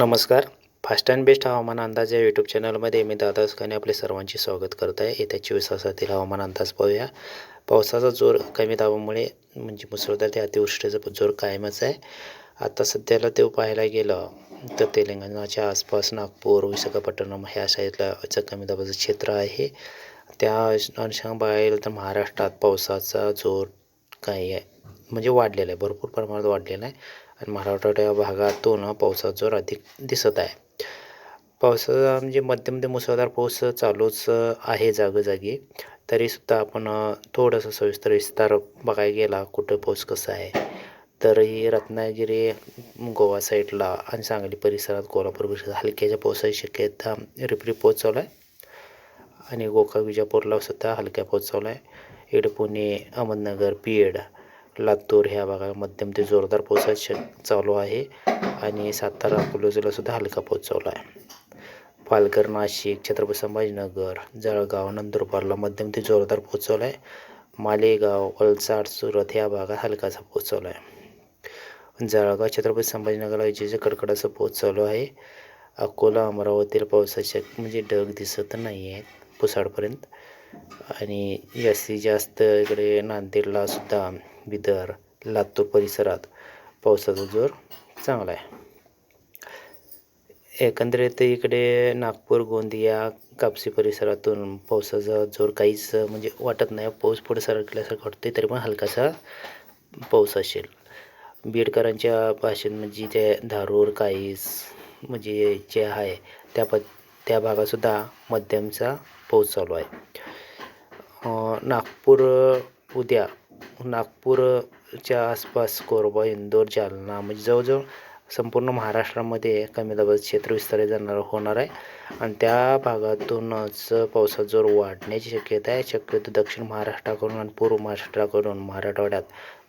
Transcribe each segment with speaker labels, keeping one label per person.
Speaker 1: नमस्कार. Fast and best हवामान अंदाज या यूट्यूब चॅनलमध्ये मी दादा सुकाने आपले सर्वांचे स्वागत करत आहे. येत्या चोवीस तासातील हवामान अंदाज पाहूया. पावसाचा जोर कमी दाबामुळे म्हणजे मुसळधार ते अतिवृष्टीचा जोर कायमच आहे. आता सध्याला ते पाहायला गेलं तर तेलंगणाच्या आसपास नागपूर विशाखापट्टणम ह्या साईडला कमी दाबाचं क्षेत्र आहे. त्या अनुषंगाने बघायला गेलं तर महाराष्ट्रात पावसाचा जोर काही आहे. म्हणजे वाढलेला आहे. भरपूर प्रमाणात वाढलेला आहे. आणि मराठवाड्या भागातून पावसाचा जोर अधिक दिसत आहे. पावसाचा म्हणजे मध्यम ते मुसळधार पाऊस चालूच आहे जागोजागी. तरीसुद्धा आपण थोडंसं सविस्तर विस्तार बघायला गेला कुठं पाऊस कसा आहे. तर ही रत्नागिरी गोवा साईडला आणि सांगली परिसरात कोल्हापूर परिसरात हलक्याच्या पावसाची शक्यता रिपरी पाऊस चालू आहे. आणि गोकाक विजापूरला सुद्धा हलक्या पाऊस चालू आहे. इकडे पुणे अहमदनगर बीड लातूर ह्या भागात मध्यम ते जोरदार पावसाची शक चालू आहे आणि सातारा अकोला सुद्धा हलका पाऊस चालू आहे. पालघर नाशिक छत्रपती संभाजीनगर जळगाव नंदुरबारला मध्यम ते जोरदार पाऊस चालू आहे. मालेगाव वलसाड सुरत ह्या भागात हलकासा पाऊस चालू आहे. जळगाव छत्रपती संभाजीनगरला विजेचे कडकडाचा पाऊस चालू आहे. अकोला अमरावतीला पावसाचे म्हणजे ढग दिसत नाही आहेत पुसाडपर्यंत. आणि जास्तीत जास्त इकडे नांदेडला सुद्धा बिदर लातूर परिसरात पावसाचा जोर चांगला आहे. एकंदरीत इकडे नागपूर गोंदिया कापसी परिसरातून पावसाचा जोर काहीच म्हणजे वाटत नाही. पाऊस पुढे सरकल्यासारखं वाटते तरी पण हलकासा पाऊस असेल. बीडकरांच्या भाषेत म्हणजे ते धारूर काहीस म्हणजे जे आहे त्या प त्या भागातसुद्धा मध्यमचा पाऊस चालू आहे. नागपूर उद्या. नागपूरच्या आसपास कोरबा इंदोर जालना म्हणजे जवळजवळ संपूर्ण महाराष्ट्रामध्ये कमी दाबाचं क्षेत्र विस्तारित जाणार होणार आहे. आणि त्या भागातूनच पावसाचा जोर वाढण्याची शक्यता आहे. शक्यतो दक्षिण महाराष्ट्राकडून आणि पूर्व महाराष्ट्राकडून मराठवाड्यात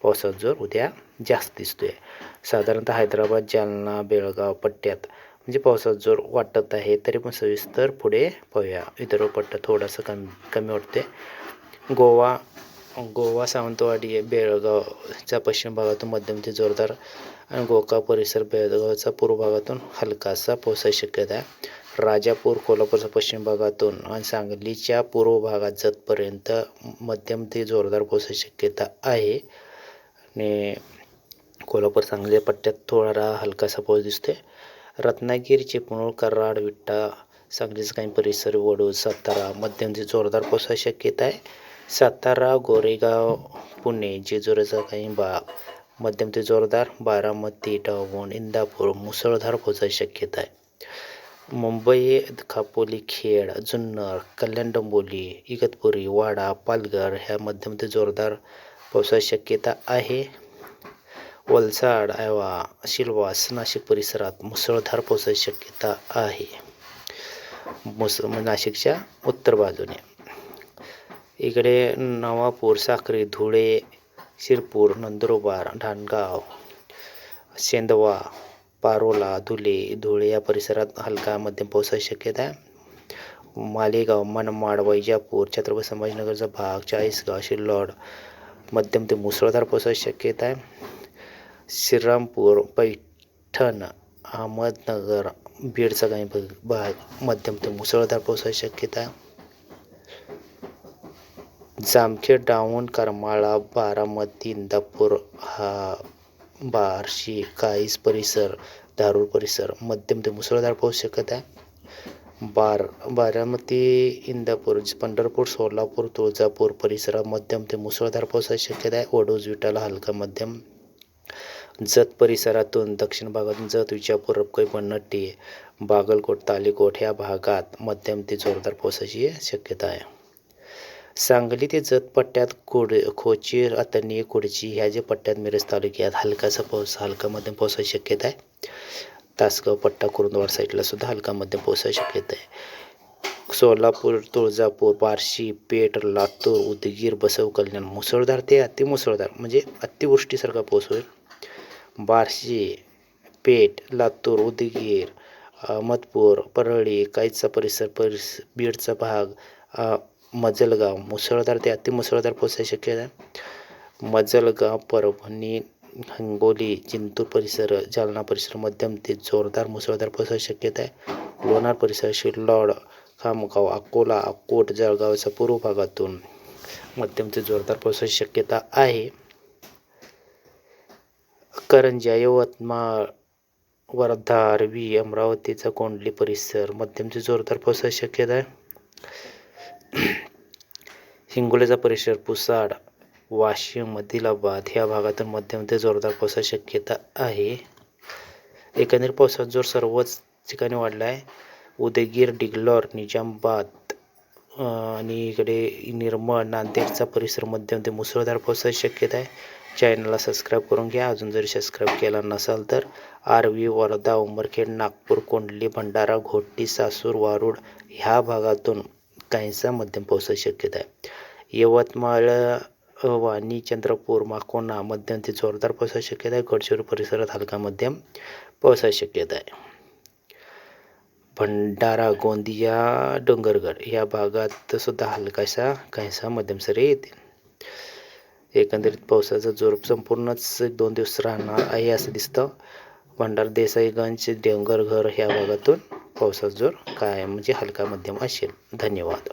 Speaker 1: पावसाचा जोर उद्या जास्त दिसतो आहे साधारणतः हैदराबाद जालना बेळगाव पट्ट्यात म्हणजे पावसाचा जोर वाटत आहे. तरी पण सविस्तर पुढे पाहूया. विदर्भ पट्टा थोडासा कमी कमी वाटते गोवा गोवा सावंतवाडी बेळगावच्या पश्चिम भागातून मध्यम ते जोरदार आणि गोका परिसर बेळगावचा पूर्व भागातून हलकासा पावसाची शक्यता आहे. राजापूर कोल्हापूरच्या पश्चिम भागातून आणि सांगलीच्या पूर्व भागात जतपर्यंत मध्यम ते जोरदार पावसाची शक्यता आहे. आणि कोल्हापूर सांगली पट्ट्यात थोडा हलकासा पाऊस दिसतोय. रत्नागिरी चिपळूण कराड विट्टा सांगलीचा काही परिसर वडू सातारा मध्यम ते जोरदार पावसाची शक्यता आहे. सातारा गोरेगाव पुणे जेजुरीचा काही भाग मध्यम ते जोरदार बारामती डावण इंदापूर मुसळधार पावसाची शक्यता आहे. मुंबई खापोली खेड जुन्नर कल्याण डोंबिवली इगतपुरी वाडा पालघर ह्या मध्यम ते जोरदार पावसाची शक्यता आहे. वलसाड आयवा शिलवास नाशिक परिसरात मुसळधार पावसाची शक्यता आहे. मुस नाशिकच्या उत्तर बाजूने. इकडे नवापूर साक्री धुळे शिरपूर नंदुरबार ढाणगाव सेंदवा पारोला धुले धुळे या परिसरात हलका मध्यम पावसाची शक्यता आहे. मालेगाव मनमाड वैजापूर छत्रपती संभाजीनगरचा भाग चाळीसगाव शिल्लोड मध्यम ते मुसळधार पावसाची शक्यता आहे. श्रीरामपूर पैठण अहमदनगर बीडचा काही भाग मध्यम ते मुसळधार पावसाची शक्यता आहे. जामखेड डाऊन करमाळा बारामती इंदापूर हा बार्शी काईस परिसर धारूर परिसर मध्यम ते मुसळधार पाऊस शकत आहे. बार बारामती इंदापूर पंढरपूर सोलापूर तुळजापूर परिसरात मध्यम ते मुसळधार पावसाची शक्यता आहे. ओडोज विटाला हलका मध्यम. जत परिसरातून दक्षिण भागातून जत विजापूर रपकई पन्नट्टी बागलकोट तालिकोट ह्या भागात मध्यम ते जोरदार पावसाची शक्यता आहे. सांगली ते जत पट्ट्यात कोड खोची अतनी कुडची ह्या जे पट्ट्यात मिरज तालुक्यात हलकासा पाऊस हलका मध्यम पावसाची शक्यता आहे. तासगाव पट्टा कुरुंदवाड साईडला सुद्धा हलका मध्यम पावसाची शक्यता आहे. सोलापूर तुळजापूर बार्शी पेठ लातूर उदगीर बसव कल्याण मुसळधार ते अतिमुसळधार म्हणजे अतिवृष्टीसारखा पाऊस होईल. बार्शी पेठ लातूर उदगीर अहमदपूर परळी काहीचा परिसर परिस बीडचा भाग मजलगाव. मुसळधार ते अतिमुसळधार पावसाची शक्यता आहे मजलगाव परभणी हिंगोली जिंतूर परिसर जालना परिसर मध्यम ते जोरदार मुसळधार पावसाची शक्यता. आहे लोणार परिसर शिरलॉड खामगाव अकोला अकोट जळगावच्या पूर्व भागातून मध्यम ते जोरदार पावसाची शक्यता आहे. करंजा यवतमाळ वर्धा अरवी अमरावतीचा कोंडली परिसर मध्यम ते जोरदार पावसाची शक्यता. आहे हिंगोलीचा परिसर पुसाड वाशिम आदिलाबाद ह्या भागातून मध्यम ते जोरदार पावसाची शक्यता आहे. एकंदरीत पावसाचा जोर सर्वच ठिकाणी वाढला आहे उदगीर डिग्लॉर निजामाबाद आणि इकडे निर्मळ नांदेडचा परिसर मध्यम ते मुसळधार पावसाची शक्यता आहे. चॅनलला सबस्क्राईब करून घ्या. अजून जरी सबस्क्राईब केला नसाल तर आर्वी वर्धा उमरखेड नागपूर कोंडली भंडारा घोटी सासूर वारूड ह्या भागातून काहीसा मध्यम पावसाची शक्यता आहे. यवतमाळ वाणी चंद्रपूर माकोना मध्यम ते जोरदार पावसाची शक्यता आहे. गडचिरोली परिसरात हलका मध्यम पावसाची शक्यता आहे. भंडारा गोंदिया डोंगरगड या भागात सुद्धा हलकाशा काहीसा मध्यम सरी येतील. एकंदरीत पावसाचा जोर संपूर्णच एक दोन दिवस राहणार आहे असं दिसतं. भंडारा देसाईगंज डोंगरघर ह्या भागातून पावसाचा जोर काय म्हणजे हलका मध्यम असेल. धन्यवाद.